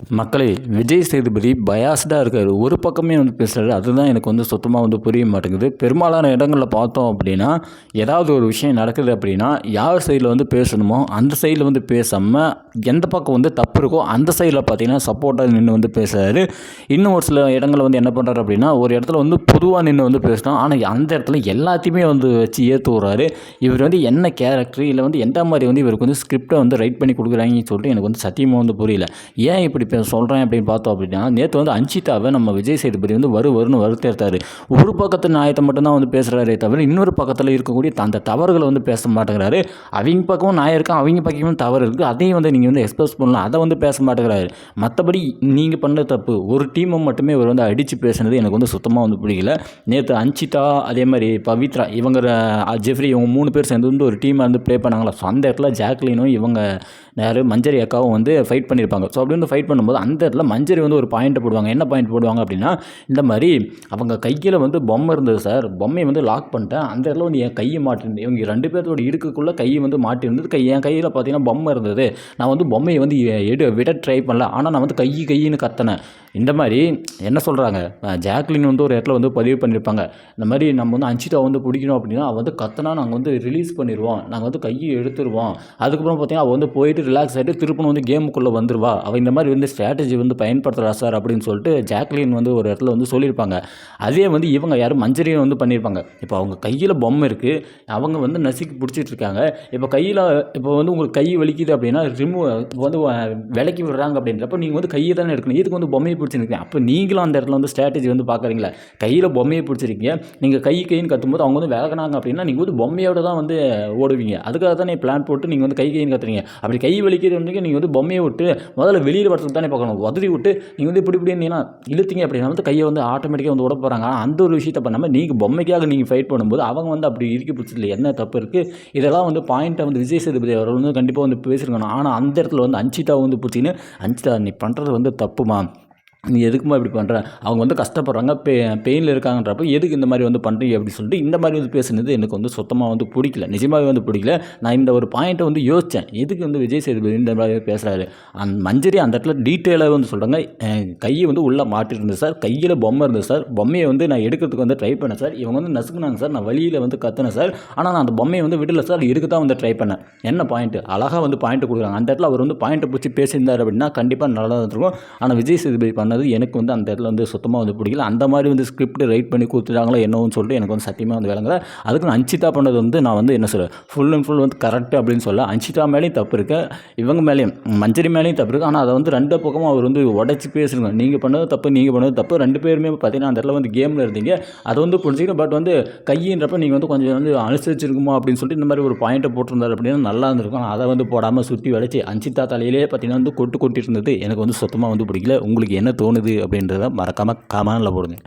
மக்களே விஜய் சேதுபதி பயாஸ்டாக இருக்கார். ஒரு பக்கமே வந்து பேசுகிறாரு அதுதான் எனக்கு வந்து சுத்தமாக வந்து புரிய மாட்டேங்குது. பெரும்பாலான இடங்களில் பார்த்தோம் அப்படின்னா ஏதாவது ஒரு விஷயம் நடக்குது அப்படின்னா யார் சைடில் வந்து பேசணுமோ அந்த சைடில் வந்து பேசாமல் எந்த பக்கம் வந்து தப்பு இருக்கோ அந்த சைடில் பார்த்தீங்கன்னா சப்போர்ட்டாக நின்று வந்து பேசுகிறாரு இன்னும் ஒரு சில இடங்களில் வந்து என்ன பண்ணுறாரு அப்படின்னா ஒரு இடத்துல வந்து பொதுவாக நின்று வந்து பேசணும் ஆனால் அந்த இடத்துல எல்லாத்தையுமே வந்து வச்சு ஏற்று விட்றாரு. இவர் வந்து என்ன கேரக்டர் இல்லை வந்து எந்த மாதிரி வந்து இவருக்கு வந்து ஸ்கிரிப்டை வந்து ரைட் பண்ணி கொடுக்குறாங்கன்னு சொல்லிட்டு எனக்கு வந்து சத்தியமாக வந்து புரியல. ஏன் இப்படி இப்போ சொல்கிறேன் அப்படின்னு பார்த்தோம் அப்படின்னா நேற்று வந்து அஞ்சிதாவை நம்ம விஜய் சேதுபதி வந்து வரு வருன்னு வருத்தேர்த்தாரு ஒரு பக்கத்து நியாயத்தை மட்டும்தான் வந்து பேசுகிறாரே தவிர இன்னொரு பக்கத்தில் இருக்கக்கூடிய அந்த தவறுகளை வந்து பேச மாட்டேங்கிறாரு. அவங்க பக்கமும் நியாயம் இருக்கும் அவங்க பக்கமும் தவறு இருக்குது அதையும் வந்து நீங்கள் வந்து எக்ஸ்பிரஸ் பண்ணலாம். அதை வந்து பேச மாட்டேங்கிறாரு. மற்றபடி நீங்கள் பண்ண தப்பு ஒரு டீமை மட்டுமே இவர் வந்து அடித்து பேசுனது எனக்கு வந்து சுத்தமாக வந்து பிடிக்கல நேற்று அஞ்சிதா அதே மாதிரி பவித்ரா இவங்க ஜெஃப்ரி இவங்க மூணு பேர் சேர்ந்து வந்து ஒரு டீமை வந்து ப்ளே பண்ணாங்களா? ஸோ அந்த இடத்துல ஜாக்லினும் இவங்க யார் மஞ்சரி அக்காவும் வந்து ஃபைட் பண்ணியிருப்பாங்க ஸோ அப்படி வந்து ஃபைட் பண்ணும்போது அந்த இடத்துல மஞ்சரி வந்து ஒரு பாயிண்ட் போடுவாங்க. என்ன பாயிண்ட் போடுவாங்க அப்படின்னா இந்த மாதிரி அவங்க கையில் வந்து பொம்மை இருந்தது சார் பொம்மையை வந்து லாக் பண்ணிட்டேன். அந்த இடத்துல வந்து என் கையை மாட்டிருந்தது இவங்க ரெண்டு பேர்த்தோட இடுக்குக்குள்ளே கையை வந்து மாட்டிருந்தது. கை என் கையில் பார்த்தீங்கன்னா பொம்மை இருந்தது. நான் வந்து பொம்மையை வந்து எடு விட ட்ரை பண்ணல. ஆனால் நான் வந்து கை கையின்னு கத்தினேன். இந்த மாதிரி என்ன சொல்கிறாங்க ஜாக்லின் வந்து ஒரு இடத்துல வந்து பதிவு பண்ணியிருப்பாங்க. இந்த மாதிரி நம்ம வந்து அஞ்சிதா வந்து பிடிக்கணும் அப்படின்னா அவள் வந்து கத்தனா நாங்கள் வந்து ரிலீஸ் பண்ணிடுவோம் நாங்கள் வந்து கையை எடுத்துருவோம். அதுக்கப்புறம் பார்த்தீங்கன்னா அவள் வந்து போயிட்டு ரிலாக்ஸ் ஆகிட்டு திருப்பணும் வந்து கேமுக்குள்ளே வந்துருவா. அவள் இந்த மாதிரி வந்து ஸ்ட்ராட்டஜி வந்து பயன்படுத்துகிறா சார் அப்படின்னு சொல்லிட்டு ஜாக்லின் வந்து ஒரு இடத்துல வந்து சொல்லியிருப்பாங்க. அதே வந்து இவங்க யாரும் மஞ்சரியும் வந்து பண்ணியிருப்பாங்க. இப்போ அவங்க கையில் பொம்மை இருக்குது அவங்க வந்து நசுக்கி பிடிச்சிட்டு இருக்காங்க. இப்போ கையில் இப்போ வந்து உங்களுக்கு கை வலிக்குது அப்படின்னா ரிமூவ் வந்து விலக்கி விடுறாங்க அப்படின்றப்ப நீங்கள் வந்து கையை தானே எடுக்கணும். இதுக்கு வந்து பொம்மையை பிடிச்சிருக்கீங்க. அப்போ நீங்களும் அந்த இடத்துல வந்து ஸ்ட்ராட்டஜி வந்து பார்க்குறீங்களா கையில் பொம்மையை பிடிச்சிருக்கீங்க. நீங்கள் கை கைன்னு கத்தும்போது அவங்க வந்து விளக்குனாங்க அப்படின்னா நீங்கள் வந்து பொம்மையோட தான் வந்து ஓடுவீங்க. அதுக்காக தான் நீங்கள் பிளான் போட்டு நீங்கள் வந்து கை கைன்னு கத்துறீங்க. அப்படி கை வலிக்கிறது வந்து நீங்கள் வந்து பொம்மையை விட்டு முதல்ல வெளியில் வரத்துக்கு தானே பார்க்கணும். உதறி விட்டு நீங்கள் வந்து இப்படி இப்படி இருந்தீங்கன்னா இழுத்தீங்க அப்படின்னா வந்து கையை வந்து ஆட்டோமேட்டிக்காக வந்து விட போகிறாங்க ஆனால் அந்த ஒரு விஷயத்தை பண்ணாமல் நீங்கள் பொம்மைக்காக நீங்கள் ஃபைட் பண்ணும்போது அவங்க வந்து அப்படி இறுக்கி பிடிச்சதில்ல என்ன தப்பு இருக்குது இதெல்லாம் வந்து பாயிண்ட்டை வந்து விஜய் சேதுபதி அவர் வந்து கண்டிப்பாக வந்து பேசியிருக்கணும். ஆனால் அந்த இடத்துல வந்து அஞ்சிதா வந்து பிடிச்சின்னு அஞ்சிதா நீ பண்ணுறது வந்து தப்புமா? நீ எதுக்குமா இப்படி பண்ணுற அவங்க வந்து கஷ்டப்படுறாங்க பெ பெயினில் இருக்காங்கன்றப்ப எதுக்கு இந்த மாதிரி வந்து பண்ணுறீங்க அப்படி சொல்லிட்டு இந்த மாதிரி வந்து பேசுனது எனக்கு வந்து சுத்தமாக வந்து பிடிக்கல. நிஜமாகவே வந்து பிடிக்கல. நான் இந்த ஒரு பாயிண்ட்டை வந்து யோசித்தேன் எதுக்கு வந்து விஜய் சேதுபதி இந்த மாதிரி பேசுகிறாரு அந்த மஞ்சரி அந்த இடத்துல டீட்டெயிலாக வந்து சொல்கிறாங்க கையை வந்து உள்ளே மாட்டிருந்தது சார். கையில் பொம்மை இருந்தது சார். பொம்மையை வந்து நான் எடுக்கிறதுக்கு வந்து ட்ரை பண்ணேன் சார். இவங்க வந்து நசுக்குனாங்க சார். நான் வழியில் வந்து கத்துனேன் சார். ஆனால் நான் அந்த பொம்மையை வந்து விடல சார். எடுக்க தான் வந்து ட்ரை பண்ணேன். என்ன பாயிண்ட்டு அழகாக வந்து பாயிண்ட் கொடுக்குறாங்க. அந்த இடத்துல அவர் வந்து பாயிண்ட்டை பிடிச்சி பேசியிருந்தார் அப்படின்னா கண்டிப்பாக நல்லா இருந்திருக்கும். ஆனால் விஜய் சேதுபதி பண்ண பண்ணது எனக்கு வந்து அந்த இடத்துல வந்து சுத்தமாக வந்து பிடிக்கல. அந்த மாதிரி வந்து ஸ்கிரிப்ட் ரைட் பண்ணி கொடுத்துட்டாங்களோ என்னவோன்னு சொல்லிட்டு எனக்கு வந்து சத்தியமாக வந்து விளங்கல. அதுக்கு நான் அஞ்சிதா பண்ணது வந்து நான் வந்து என்ன சொல்கிறேன் ஃபுல் அண்ட் ஃபுல் வந்து கரெக்ட் அப்படின்னு சொல்ல அஞ்சிதா மேலேயும் தப்பு இருக்கு. இவங்க மேலேயும் மஞ்சரி மேலேயும் தப்பு இருக்குது ஆனால் அதை வந்து ரெண்டு பக்கமும் அவர் வந்து உடச்சி பேசுங்க நீங்கள் பண்ணது தப்பு நீங்கள் பண்ணது தப்பு. ரெண்டு பேருமே பார்த்தீங்கன்னா அந்த இடத்துல வந்து கேமில் இருந்தீங்க. அதை வந்து புரிஞ்சுக்கணும் பட் வந்து கையின்றப்ப நீங்கள் வந்து கொஞ்சம் வந்து அனுசரிச்சிருக்குமா அப்படின்னு சொல்லிட்டு இந்த மாதிரி ஒரு பாயிண்ட்டை போட்டிருந்தாரு அப்படின்னா நல்லா இருந்திருக்கும். அதை வந்து போடாமல் சுற்றி வளைச்சி அஞ்சிதா தலையிலே பார்த்தீங்கன்னா வந்து கொட்டு கொட்டிட்டு இருந்தது. எனக்கு வந்து சுத்தமாக வந்து பிடிக்கல. உங்களுக்கு என்ன தோணுது அப்படின்றத மறக்காமல் கமெண்டில் போடுங்க.